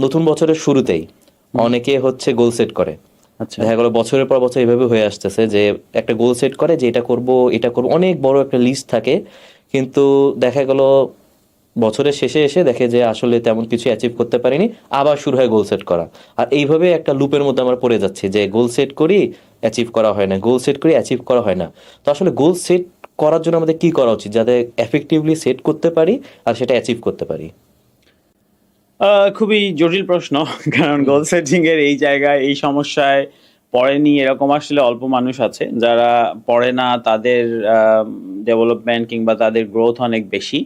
নতুন বছরের শুরুতেই অনেকে হচ্ছে গোল সেট করে। আচ্ছা। দেখা গেলো বছরের পর বছর এভাবে হয়ে আসতেছে যে একটা গোল সেট করে যে এটা করব এটা করব অনেক বড় একটা লিস্ট থাকে। কিন্তু দেখা গেল বছরের শেষে এসে দেখে যে আসলে তেমন কিছু অ্যাচিভ করতে পারিনি আবার শুরু হয় গোল সেট করা। আর এইভাবে একটা লুপের মধ্যে আমরা পড়ে যাচ্ছি যে গোল সেট করি অ্যাচিভ করা হয় না। গোল সেট করি অ্যাচিভ করা হয় না। তো আসলে গোল সেট করার জন্য আমাদের কি করা উচিত? যাতে এফেক্টিভলি সেট করতে পারি আর সেটা অ্যাচিভ করতে পারি। খুবই জটিল প্রশ্ন কারণ গোল সেটিং এর এই জায়গায় এই সমস্যায় পড়েনি এরকম আসলে অল্প মানুষ আছে। যারা পড়ে না তাদের ডেভেলপমেন্ট কিংবা তাদের গ্রোথ অনেক বেশি।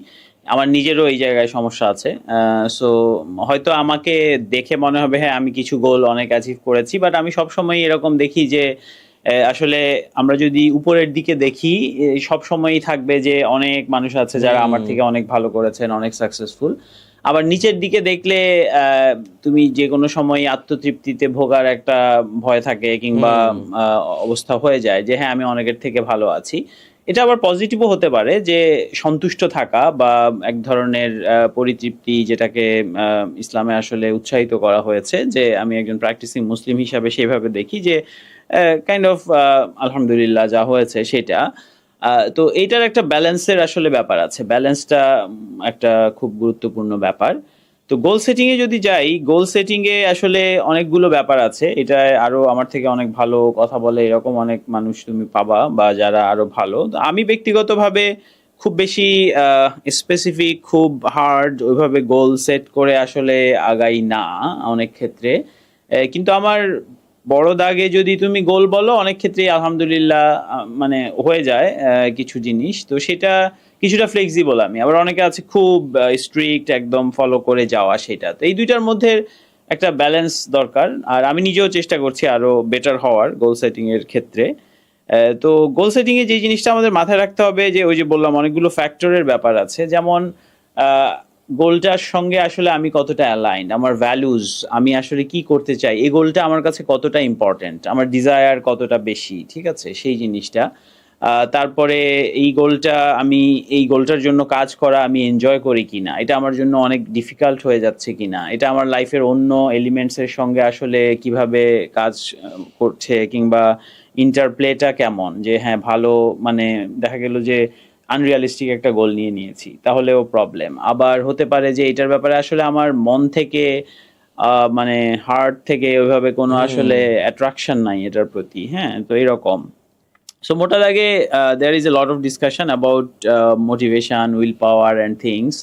আমার নিজেরও এই জায়গায় সমস্যা আছে। সো হয়তো আমাকে দেখে মনে হবে হ্যাঁ আমি কিছু গোল অনেক অ্যাচিভ করেছি বাট আমি সবসময় এরকম দেখি যে আসলে আমরা যদি উপরের দিকে দেখি সব সময়ই থাকবে যে অনেক মানুষ আছে যারা আমার থেকে অনেক ভালো করেছেন অনেক সাকসেসফুল আবার নিচের দিকে দেখলে আহ, তুমি যে কোনো সময় আত্মতৃপ্তিতে ভোগার একটা ভয় থাকে কিংবা অবস্থা হয়ে যায় যে হ্যাঁ আমি অনেকের থেকে ভালো আছি। এটা আবার পজিটিভও হতে পারে যে সন্তুষ্ট থাকা বা এক ধরনের পরিতৃপ্তি যেটাকে আহ, ইসলামে আসলে উৎসাহিত করা হয়েছে যে আমি একজন প্র্যাকটিসিং মুসলিম হিসাবে সেভাবে দেখি যে কাইন্ড অফ আলহামদুলিল্লাহ যা হয়েছে সেটা। তো এইটার একটা ব্যালেন্সের আসলে ব্যাপার আছে। ব্যালেন্সটা একটা খুব গুরুত্বপূর্ণ ব্যাপার। তো গোল সেটিং এ যদি যাই গোল সেটিং এ আসলে অনেকগুলো ব্যাপার আছে। এটা আরও আমার থেকে অনেক ভালো কথা বলে, এরকম অনেক মানুষ তুমি পাবা বা যারা আরও ভালো। আমি ব্যক্তিগতভাবে খুব বেশি স্পেসিফিক খুব হার্ড ওইভাবে গোল সেট করে আসলে আগাই না অনেক ক্ষেত্রে। কিন্তু আমার বড় দাগে যদি তুমি গোল বলো, অনেক ক্ষেত্রেই আলহামদুলিল্লাহ মানে হয়ে যায় কিছু জিনিস। তো সেটা কিছুটা ফ্লেক্সিবল আমি। আবার অনেকে আছে খুব স্ট্রিক্ট একদম ফলো করে যাওয়া সেটা। তো এই দুইটার মধ্যে একটা ব্যালেন্স দরকার। আর আমি নিজেও চেষ্টা করছি আরও বেটার হওয়ার গোল সেটিং এর ক্ষেত্রে। তো গোল সেটিং এ যে জিনিসটা আমাদের মাথায় রাখতে হবে, যে ওই যে বললাম অনেকগুলো ফ্যাক্টরের ব্যাপার আছে। যেমন গোলটার সঙ্গে আসলে আমি কতটা অ্যালাইন আমার ভ্যালুজ আমি আসলে কি করতে চাই, এই গোলটা আমার কাছে কতটা ইম্পর্ট্যান্ট আমার ডিজায়ার কতটা বেশি, ঠিক আছে? সেই জিনিসটা। তারপরে এই গোলটা আমি, এই গোলটার জন্য কাজ করা আমি এনজয় করি কিনা, এটা আমার জন্য অনেক ডিফিকাল্ট হয়ে যাচ্ছে কিনা, এটা আমার লাইফের অন্য এলিমেন্টসের সঙ্গে আসলে কীভাবে কাজ করছে, কিংবা ইন্টারপ্লেটা কেমন? যে হ্যাঁ ভালো মানে দেখা গেল যে আনরিয়ালিস্টিক একটা গোল নিয়ে নিয়েছি তাহলেও প্রবলেম আবার হতে পারে যে এটার ব্যাপারে আসলে আমার মন থেকে মানে হার্ট থেকে ওইভাবে কোনো আসলে অ্যাট্রাকশন নাই এটার প্রতি হ্যাঁ? তো এরকম। সো মোটার আগে there is a lot of discussion about motivation will power and things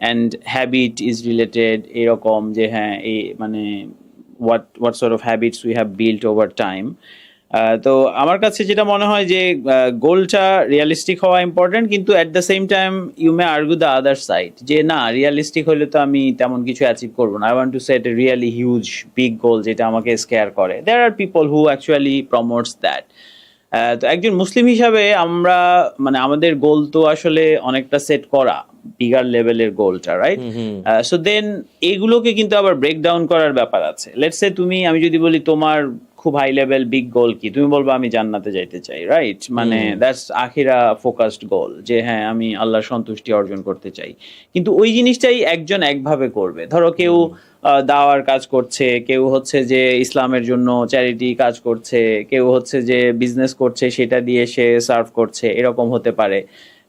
and habit is related এরকম যে হ্যাঁ এই মানে what what's of habits we have built over time তো আমার কাছে যেটা মনে হয় যে গোলটা রিয়ালিস্টিক হওয়া ইম্পর্টেন্ট কিন্তু at the same time you may argue the other side যে, না রিয়ালিস্টিক হলে তো আমি তেমন কিছু অ্যাচিভ করব না। I want to set a really huge big goal যেটা আমাকে স্কেয়ার করে। There are people who actually promotes that তো একজন মুসলিম হিসাবে আমরা মানে আমাদের গোল তো আসলে অনেকটা সেট করা। বিগার লেভেলের গোলটা রাইট সো দেন এগুলোকে কিন্তু আবার ব্রেক ডাউন করার ব্যাপার আছে। লেটস সে তুমি আমি যদি বলি তোমার খুব হাই লেভেল বিগ গোল কি? তুমি বলব আমি জান্নাতে যাইতে চাই রাইট মানে দ্যাটস আখিরা ফোকাসড গোল যে হ্যাঁ আমি আল্লাহর সন্তুষ্টি অর্জন করতে চাই। কিন্তু ওই জিনিসটাই একজন একভাবে করবে। ধরো কেউ দাওয়ার কাজ করছে কেউ হচ্ছে যে ইসলামের জন্য চ্যারিটি কাজ করছে কেউ হচ্ছে যে বিজনেস করছে সেটা দিয়ে সে সার্ভ করছে এরকম হতে পারে।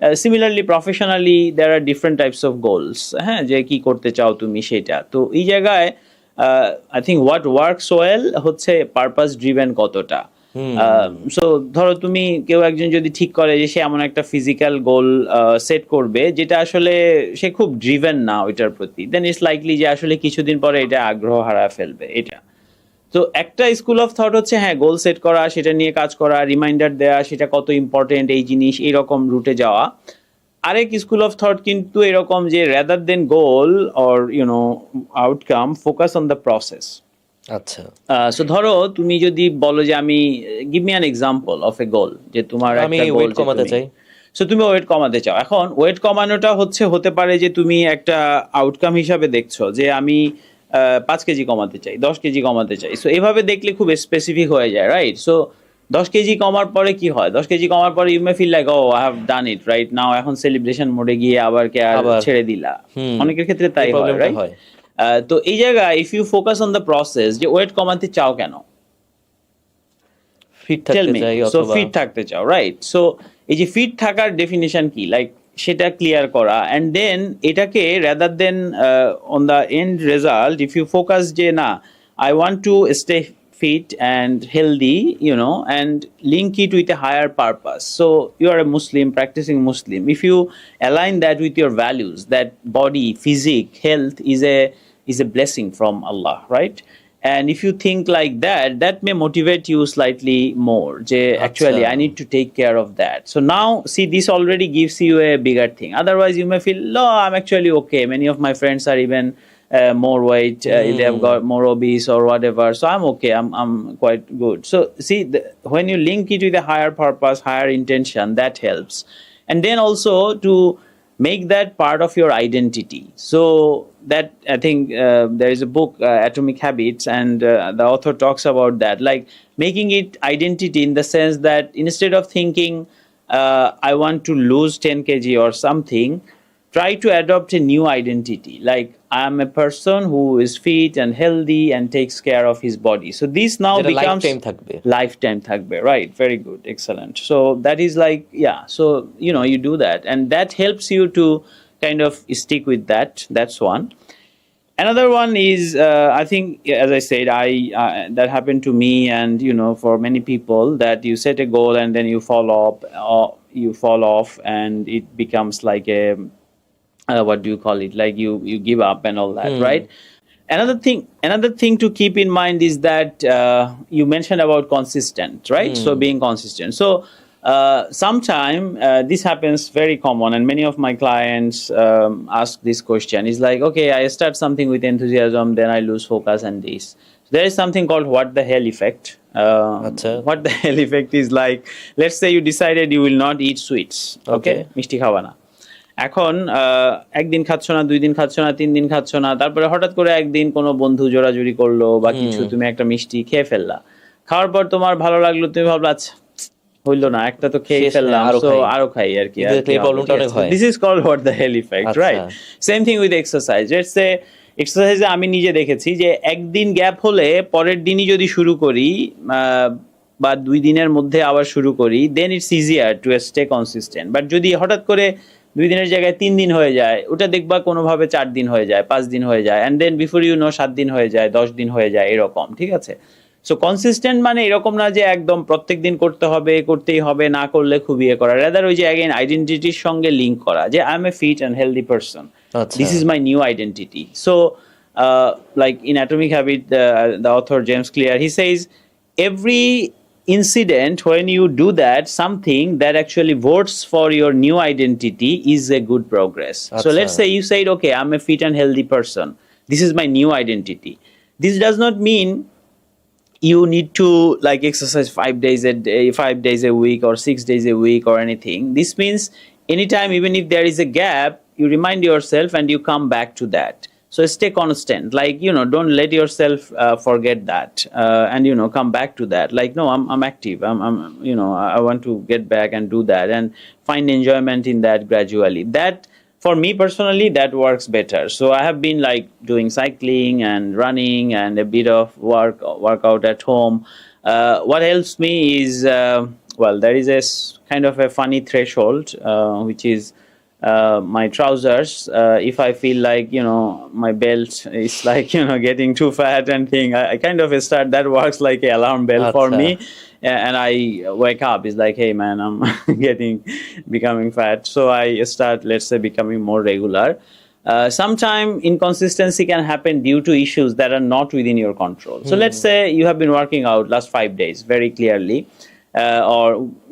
Similarly professionally there are different types of goals হ্যাঁ যে কি করতে চাও তুমি সেটা। তো এই জায়গায় I think what works well হচ্ছে পারপাস ড্রিভেন কতটা। সো ধরো তুমি কেউ একজন যদি ঠিক করে যে সে এমন একটা ফিজিক্যাল গোল সেট করবে যেটা আসলে সে খুব ড্রিভেন না ওইটার প্রতি দেন ইটস লাইকলি যে আসলে কিছুদিন পরে এটা আগ্রহ হারা ফেলবে এটা। তো একটা স্কুল অফ থট হচ্ছে হ্যাঁ গোল সেট করা সেটা নিয়ে কাজ করা রিমাইন্ডার দেওয়া সেটা কত ইম্পর্টেন্ট এই জিনিস এইরকম রুটে যাওয়া। আরেক স্কুল অফ থট কিন্তু এরকম যে rather than goal or you know outcome focus on the process আচ্ছা। সো ধরো তুমি যদি বলো যে আমি give me an example of a goal যে তোমার আমি যে কমাতে চাই। সো তুমি ওয়েট কমাতে চাও। এখন ওয়েট কমানোটা হচ্ছে হতে পারে যে তুমি একটা আউটকাম হিসাবে দেখছ যে আমি পাঁচ কেজি কমাতে চাই দশ কেজি কমাতে চাই। সো এভাবে দেখলে খুব স্পেসিফিক হয়ে যায় রাইট সো দশ কেজি কমার পরে কি হয়? দশ কেজি কমার পরে you may feel like oh I have done it right now এখন সেলিব্রেশন মোডে গিয়ে আবার কে আর ছেড়ে দিলা। অনেকের ক্ষেত্রে তাই হয় রাইট তো এই জায়গায় if you focus on the process যে ওয়েট কমাতে চাও কেন? ফিট থাকতে চাই সো ফিট থাকতে চাও রাইট সো এই যে ফিট থাকার ডেফিনিশন কি? লাইক সেটা ক্লিয়ার করা অ্যান্ড দেন এটাকে rather than on the end result if you focus যে না I want to stay fit and healthy you know and link it with a higher purpose so you are a muslim practicing muslim if you align that with your values that body physique health is a is a blessing from allah right and if you think like that that may motivate you slightly more যে actually i need to take care of that. So now see this already gives you a bigger thing. Otherwise you may feel no i'm actually okay. Many of my friends are even uh, more weight uh, they have got more obese or whatever. So i'm okay. I'm, I'm quite good. So see the, when you link it with a higher purpose higher intention that helps. And then also to make that part of your identity. So that i think uh, there is a book uh, atomic habits and uh, the author talks about that like making it identity in the sense that instead of thinking uh, i want to lose 10 kg or something try to adopt a new identity. Like i'm a person who is fit and healthy and takes care of his body. So this now becomes lifetime thakbe. lifetime thakbe right. Very good. Excellent. So that is like yeah. So you know you do that. And that helps you to kind of stick with that. That's one. Another one is uh, i think as i said i uh, that happened to me and you know for many people that you set a goal and then you fall off uh, you fall off and it becomes like a uh, what do you call it? Like you you give up and all that mm. right? Another thing another thing to keep in mind is that uh, you mentioned about consistent right? Mm. so hmm. being consistent. So uh, sometime uh, this happens very common and many of my clients um, ask this question. Is like okay i start something with enthusiasm then i lose focus and this. There is something called what the hell effect. Um, what the hell effect is like let's say you decided you will not eat sweets okay, okay. mishti khawana এখন একদিন খাচ্ছ না দুই দিন খাচ্ছ না তিন দিন খাচ্ছ না তারপরে হঠাৎ করে একদিন কোনো বন্ধু জোরাজুরি করল বা কিছু তুমি একটা মিষ্টি খেয়ে ফেললা। খাওয়ার পর তোমার ভালো লাগল তুমি ভাবলা আচ্ছা হইল না একটা তো খেয়ে ফেললাম। আরও খাই। আরও খাই আর কি। This is called what the hell effect. Right same thing with exercise let's say এক্সারসাইজে আমি নিজে দেখেছি যে একদিন গ্যাপ হলে পরের দিনই যদি শুরু করি বা দুই দিনের মধ্যে আবার শুরু করি then it's easier to stay consistent but যদি হঠাৎ করে দুই দিনের জায়গায় তিন দিন হয়ে যায়। ওটা দেখবা কোনোভাবে চার দিন হয়ে যায় পাঁচ দিন হয়ে যায় and then before you know সাত দিন হয়ে যায় দশ দিন হয়ে যায় এরকম ঠিক আছে? সো কনসিস্টেন্ট মানে এরকম না যে একদম প্রত্যেক দিন করতে হবে করতেই হবে না করলে খুবই ইয়ে করা। রেদার ওই যে অ্যাগেন আইডেন্টিটির সঙ্গে লিঙ্ক করা যে I am a fit and healthy person my new identity. So uh, like in atomic habit uh, the author james clear he says every incident when you do that something that actually votes for your new identity is a good progress so let's say you said okay i'm a fit and healthy person this is my new identity this does not mean you need to like exercise five days a day, five days a week, or six days a week, or anything. This means anytime, even if there is a gap, you remind yourself and you come back to that. So stay constant. Like you know, don't let yourself uh, forget that, uh, and you know, come back to that. Like no, I'm I'm active. I'm I'm you know, I want to get back and do that and find enjoyment in that gradually. That for me personally that works better so i have been like doing cycling and running and a bit of work workout at home uh, what helps me is uh, well there is a kind of a funny threshold uh, which is uh, my trousers uh, if i feel like you know my belt is like you know getting too fat and thing i, I kind of start that works like a alarm bell for Acha. me and I wake up, it's like, hey man, I'm getting becoming fat. So I start, let's say, becoming more regular. Uh, sometime inconsistency can happen due to issues that are not within your control. So let's say you have been working out last five days very clearly. Uh, or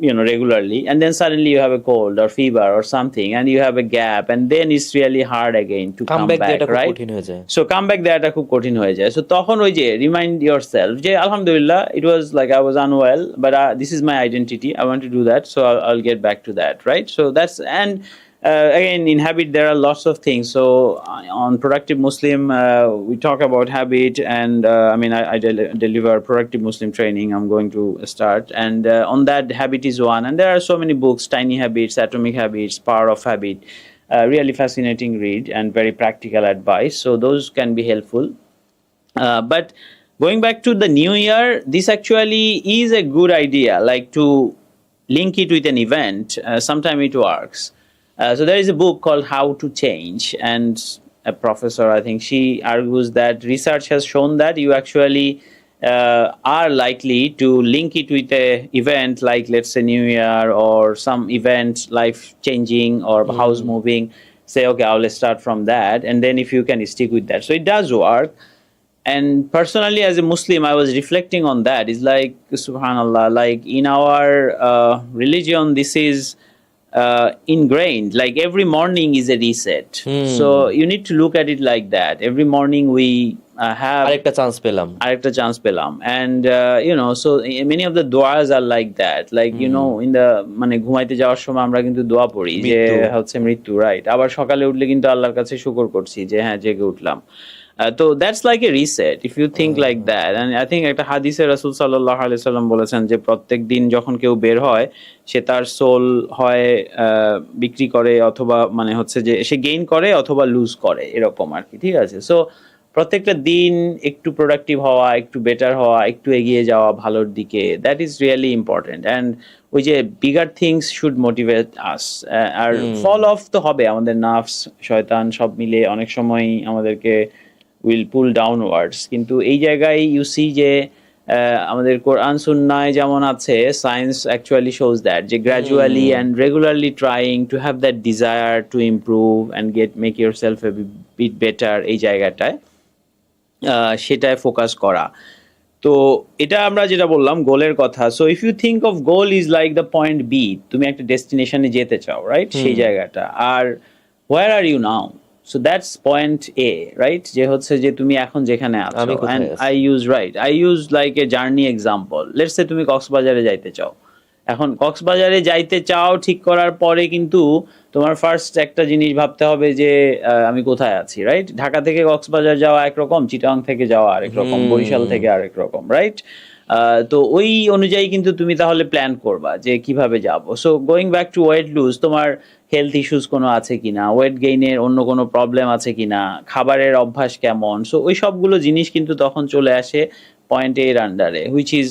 you know regularly and then suddenly you have a cold or fever or something and you have a gap and then it's really hard again to come back back খুব right? So come back দেওয়াটা খুব কঠিন হয়ে যায়। So তখন ওই যে your self যে আলহামদুলিল্লাহ it was like I was unwell but this is my identity I want to do that so I'll get back to that right so that's and uh, again in habit there are lots of things so uh, on productive muslim uh, we talk about habit and uh, i mean i, I del- deliver productive muslim training i'm going to start and uh, on that habit is one and there are so many books tiny habits atomic habits power of habit uh, really fascinating read and very practical advice. So those can be helpful. But going back to the new year, this actually is a good idea, like to link it with an event. Uh, sometime it works. Uh, so there is a book called How to Change, and a professor, I think, she argues that research has shown that you actually uh, are likely to link it with a event like, let's say, New Year or some event, life changing or house moving. Say, okay, I'll start from that, and then if you can stick with that, so it does work. And personally as a muslim i was reflecting on that. It's like subhanallah like in our uh, religion this is uh, ingrained. Like every morning is a reset. So you need to look at it like that. Every morning we uh, have আরেকটা chance পেলাম। আরেকটা chance পেলাম. And you know so many of the দোয়াজ are like that like you know in the মানে ঘুমাইতে যাওয়ার সময় আমরা কিন্তু দোয়া পড়ি যে হচ্ছে মৃত্যু রাইট আবার সকালে উঠলে কিন্তু আল্লাহর কাছে শুকর করছি যে হ্যাঁ জেগে উঠলাম। তো that's like a reset if you think like that and I think একটা হাদিসে রাসুল সাল্লাহ আলি সাল্লাম বলেছেন যে প্রত্যেক দিন যখন কেউ বের হয় সে তার সোল হয় বিক্রি করে অথবা মানে হচ্ছে যে সে গেইন করে অথবা লুজ করে এরকম আর কি ঠিক আছে? সো প্রত্যেকটা দিন একটু প্রোডাক্টিভ হওয়া একটু বেটার হওয়া একটু এগিয়ে যাওয়া ভালোর দিকে that is really important and ওই যে bigger things should motivate us R fall of তো হবে আমাদের নার্ভস শয়তান সব মিলে অনেক সময় আমাদেরকে উইল পুল ডাউনওয়ার্ডস কিন্তু এই জায়গায় ইউ সি যে আমাদের কোরআন সুন্নায় যেমন আছে সায়েন্স অ্যাকচুয়ালি শোজ দ্যাট যে gradually and regularly trying to have that desire to improve and get make yourself a bit better এই জায়গাটায় সেটায় ফোকাস করা। তো এটা আমরা যেটা বললাম গোলের কথা। So if you think of goal is like the point B তুমি একটা ডেস্টিনেশনে যেতে চাও রাইট সেই জায়গাটা। আর where are you now so that's point A right যে হচ্ছে যে তুমি এখন যেখানে আছো। And? I use right I use like a journey example let's তুমি কক্সবাজারে যাইতে চাও। এখন কক্সবাজারে যাইতে চাও ঠিক করার পরে কিন্তু তোমার ফার্স্ট একটা জিনিস ভাবতে হবে যে আমি কোথায় আছি রাইট ঢাকা থেকে কক্সবাজার যাওয়া একরকম চিটাং থেকে যাওয়া আরেক রকম বরিশাল থেকে আরেক রকম রাইট তো ওই অনুযায়ী কিন্তু তুমি তাহলে প্ল্যান করবা যে কীভাবে যাব। So going back to weight lose তোমার হেলথ ইস্যুস কোনো আছে কিনা ওয়েট গেইনের অন্য কোনো প্রবলেম আছে কিনা, খাবারের অভ্যাস কেমন সো ওই সবগুলো জিনিস কিন্তু তখন চলে আসে পয়েন্ট এর আন্ডারে which is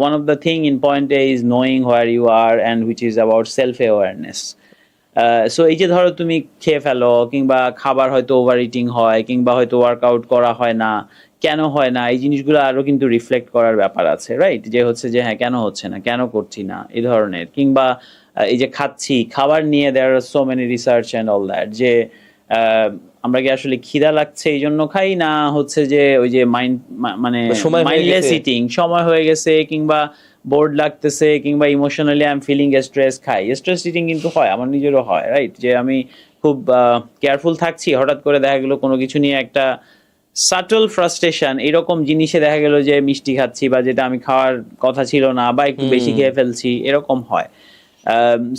one of of thing in point A is knowing knowing you are are and is is self awareness. So এই যে ধরো তুমি খেয়ে ফেলো, কিংবা খাবার হয়তো ওভার ইটিং হয়, কিংবা হয়তো ওয়ার্কআউট করা হয় না, কেন হয় না, এই জিনিসগুলো আরও কিন্তু রিফ্লেক্ট করার ব্যাপার আছে রাইট যে হচ্ছে যে হ্যাঁ কেন হচ্ছে না, কেন করছি না, এই ধরনের, কিংবা এই যে খাচ্ছি খাবার নিয়ে there are so many research and all that যে আমরা কি আসলে খিদা লাগছে এই জন্য খাই না হচ্ছে যে ওই যে মাইন্ড মানে মাইন্ডলেস ইটিং সময় হয়ে গেছে কিংবা বোর্ড লাগতেছে কিংবা emotionally I am feeling stress খাই। স্ট্রেস ইটিং কিন্তু হয় আমার নিজেরও হয় রাইট যে আমি খুব কেয়ারফুল থাকছি হঠাৎ করে দেখা গেলো কোনো কিছু নিয়ে একটা সাটল ফ্রাস্ট্রেশন এরকম জিনিসে দেখা গেল যে মিষ্টি খাচ্ছি বা যেটা আমি খাওয়ার কথা ছিল না বা একটু বেশি খেয়ে ফেলছি এরকম হয়।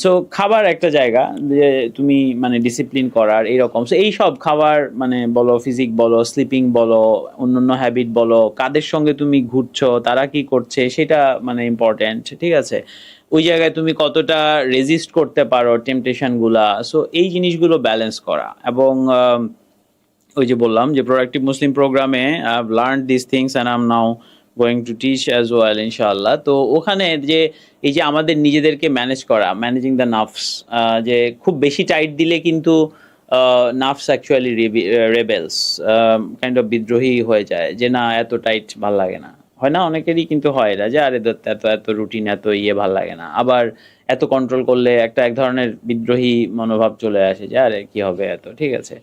সো খাবার একটা জায়গা যে তুমি মানে ডিসিপ্লিন করার এইরকম। সো এই সব খাবার মানে বলো ফিজিক বলো স্লিপিং বলো, অন্যান্য হ্যাবিট বলো, কাদের সঙ্গে তুমি ঘুরছো, তারা কি করছে, সেটা মানে ইম্পর্টেন্ট ঠিক আছে? ওই জায়গায় তুমি কতটা রেজিস্ট করতে পারো টেম্পটেশনগুলা। সো এই জিনিসগুলো ব্যালেন্স করা। এবং ওই যে বললাম যে প্রোডাক্টিভ মুসলিম প্রোগ্রামে I have learn this things and I'm now going to teach as well ইনশাআল্লাহ তো ওখানে যে এই যে আমাদের নিজেদেরকে ম্যানেজ করা ম্যানেজিং দ্য নাফস যে খুব বেশি টাইট দিলে কিন্তু নাফস অ্যাকচুয়ালি রেবেলস কাইন্ড অফ বিদ্রোহী হয়ে যায়, যে না, এত টাইট ভালো লাগে না। হয় না? অনেকেরই কিন্তু হয় এটা, যে আরে, এত এত রুটিন এত ইয়ে ভালো লাগে না। আবার এত কন্ট্রোল করলে একটা এক ধরনের বিদ্রোহী মনোভাব চলে আসে, যে আরে, কি হবে এত? ঠিক আছে।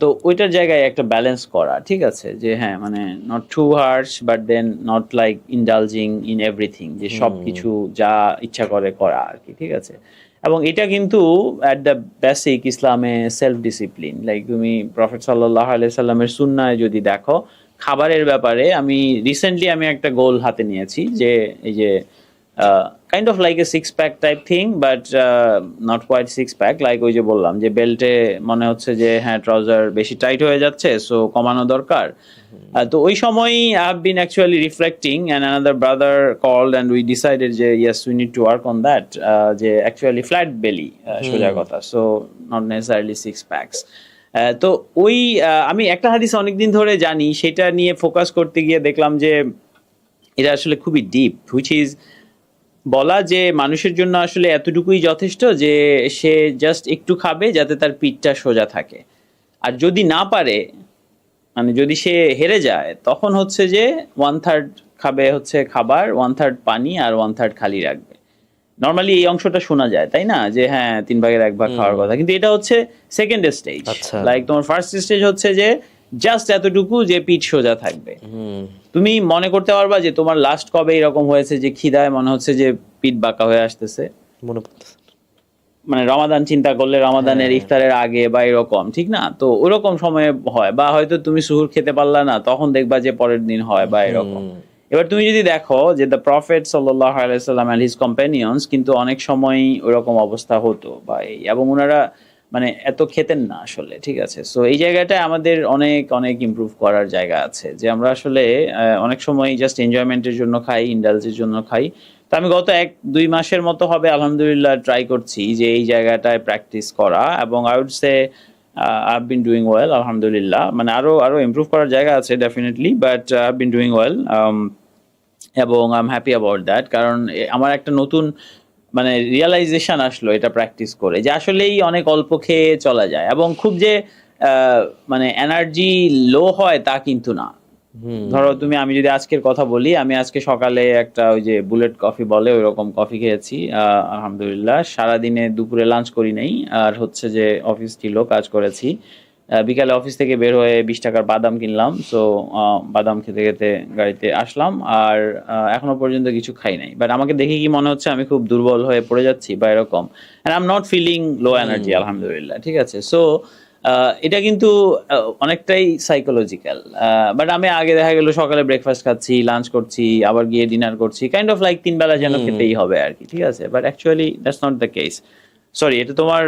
তো ওইটার জায়গায় একটা ব্যালেন্স করা ঠিক আছে? যে হ্যাঁ মানে not too harsh but then not like indulging in everything যে সব কিছু যা ইচ্ছা করে করা আর কি ঠিক আছে? এবং এটা কিন্তু অ্যাট দ্য বেসিক ইসলামে সেলফ ডিসিপ্লিন লাইক তুমি প্রফেট সাল্লাহ সাল্লামের সুন্নায় যদি দেখো খাবারের ব্যাপারে আমি রিসেন্টলি আমি একটা গোল হাতে নিয়েছি যে এই যে kind of like a six pack type thing but not quite six pack like ওই যে বললাম যে বেল্টে মনে হচ্ছে যে হ্যাঁ ট্রাউজার বেশি টাইট হয়ে যাচ্ছে সো কমানো দরকার। তো ওই সময়ই I have been actually reflecting and another brother called and we decided যে yes we need to work on that যে অ্যাকচুয়ালি ফ্ল্যাট বেলি সোজা কথা so not necessarily six packs তো ওই আহ, আমি একটা হাদিস অনেকদিন ধরে জানি সেটা নিয়ে ফোকাস করতে গিয়ে দেখলাম যে এটা আসলে খুবই ডিপ হুইচ ইজ বলা যে মানুষের জন্য আসলে এতটুকুই যথেষ্ট যে সে জাস্ট একটু খাবে যাতে তার পিঠটা সোজা থাকে। আর যদি না পারে মানে যদি সে হেরে যায় তখন হচ্ছে যে ওয়ান থার্ড খাবে হচ্ছে খাবার ওয়ান থার্ড পানি আর ওয়ান থার্ড খালি রাখবে। নর্মালি এই অংশটা শোনা যায় তাই না? যে হ্যাঁ তিন ভাগের এক ভাগ খাওয়ার কথা। কিন্তু এটা হচ্ছে সেকেন্ড স্টেজ। লাইক তোমার ফার্স্ট স্টেজ হচ্ছে যে জাস্ট এতটুকু যে পিঠ সোজা থাকবে। তুমি মনে করতে পারবা যে তোমার লাস্ট কবে এরকম হয়েছে যে খিদায় মনে হচ্ছে যে পিঠ বাঁকা হয়ে আসতেছে? মনে মানে রমাদান চিন্তা করলে রমাদানের হ্যাঁ। ইফতারের আগে বা এরকম ঠিক না? তো ওরকম সময়ে হয় বা হয়তো তুমি সুহুর খেতে পারলা না তখন দেখবা যে পরের দিন হয় বা এরকম। এবার তুমি যদি দেখো যে দ্য প্রফেট সাল্লাহ আলাইসাল্লাম অ্যান্ড হিজ কম্প্যানিয়ন্স কিন্তু অনেক সময় ওরকম অবস্থা হতো বা এই এবং ওনারা মানে এত খেতেন না আসলে, ঠিক আছে? সো এই জায়গাটায় আমাদের অনেক অনেক ইমপ্রুভ করার জায়গা আছে। যে আমরা আসলে অনেক সময় জাস্ট এনজয়মেন্টের জন্য খাই ইন্ডালসের জন্য খাই। তো আমি গত এক, দুই মাসের মতো হবে আলহামদুলিল্লাহ ট্রাই করছি যে এই জায়গাটায় প্র্যাকটিস করা এবং I would say I been doing well আলহামদুলিল্লাহ। মানে আরও আরও ইমপ্রুভ করার জায়গা আছে definitely but I been doing well এবং I am happy about that কারণ আমার একটা নতুন মানে রিয়েলাইজেশন আসলো এটা প্র্যাকটিস করে যে আসলেই অনেক অল্প খেয়ে চলা যায় এবং খুব যে মানে এনার্জি লো হয় তা কিন্তু না। ধরো তুমি আমি যদি আজকের কথা বলি আমি আজকে সকালে একটা ওই যে বুলেট কফি বলে ওই রকম কফি খেয়েছি আহ, আলহামদুলিল্লাহ। সারাদিনে দুপুরে লাঞ্চ করি নাই আর হচ্ছে যে অফিস ছিল কাজ করেছি। বিকালে অফিস থেকে বের হয়ে বিশ টাকার বাদাম কিনলাম। সো বাদাম খেতে খেতে গাড়িতে আসলাম আর এখনও পর্যন্ত কিছু খাই নাই। বাট আমাকে দেখে কি মনে হচ্ছে আমি খুব দুর্বল হয়ে পড়ে যাচ্ছি বা এরকম। I am not feeling low energy আলহামদুলিল্লাহ ঠিক আছে। সো আহ, এটা কিন্তু অনেকটাই সাইকোলজিক্যাল বাট আমি আগে দেখা গেল সকালে ব্রেকফাস্ট খাচ্ছি লাঞ্চ করছি আবার গিয়ে ডিনার করছি। কাইন্ড অফ লাইক তিন বেলা যেন খেতেই হবে আর কি ঠিক আছে? But actually that's not the case sorry এটা তোমার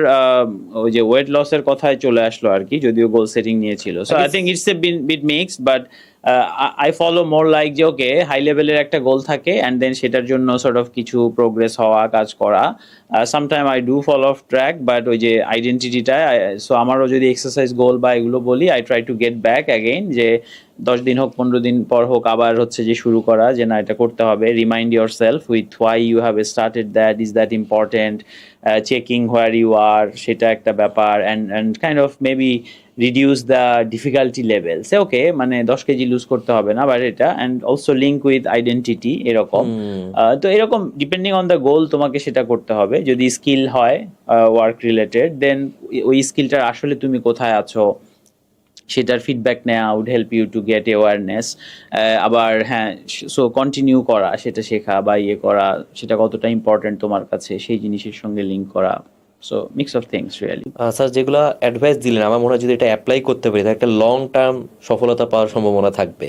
ওই যে ওয়েট লসের কথায় চলে আসলো আর কি, যদিও গোল সেটিং নিয়েছিল so I think it's a bit mix but I follow more like যে ওকে হাই লেভেলের একটা গোল থাকে অ্যান্ড দেন সেটার জন্য সর্ট অফ কিছু প্রোগ্রেস হওয়া, কাজ করা। Sometime I do fall off track but ওই যে আইডেন্টিটিটা সো আমারও যদি এক্সারসাইজ গোল বা এগুলো বলি I try to get back again যে দশ দিন হোক, পনেরো দিন পর হোক, আবার হচ্ছে যে শুরু করা, যে না, এটা করতে হবে। Remind yourself with why you have started that is that important checking where you are সেটা একটা ব্যাপার and and kind of maybe reduce the difficulty level say okay মানে দশ কেজি লুজ করতে হবে না বাট এটা and also link with identity এরকম। তো এরকম ডিপেন্ডিং অন দ্য গোল তোমাকে সেটা করতে হবে। যদি স্কিল হয় ওয়ার্ক রিলেটেড দেন ওই স্কিলটার আসলে তুমি কোথায় আছো? সেটার ফিডব্যাক নেওয়া would help you to get awareness আবার হ্যাঁ সো কন্টিনিউ করা, সেটা শেখা বা ইয়ে করা, সেটা কতটা ইম্পর্টেন্ট তোমার কাছে, সেই জিনিসের সঙ্গে লিঙ্ক করা so mix of things really sir যেগুলো অ্যাডভাইস দিলেন, আমার মনে হয় যদি এটা অ্যাপ্লাই করতে পারি, তাহলে একটা লং টার্ম সফলতা পাওয়ার সম্ভাবনা থাকবে।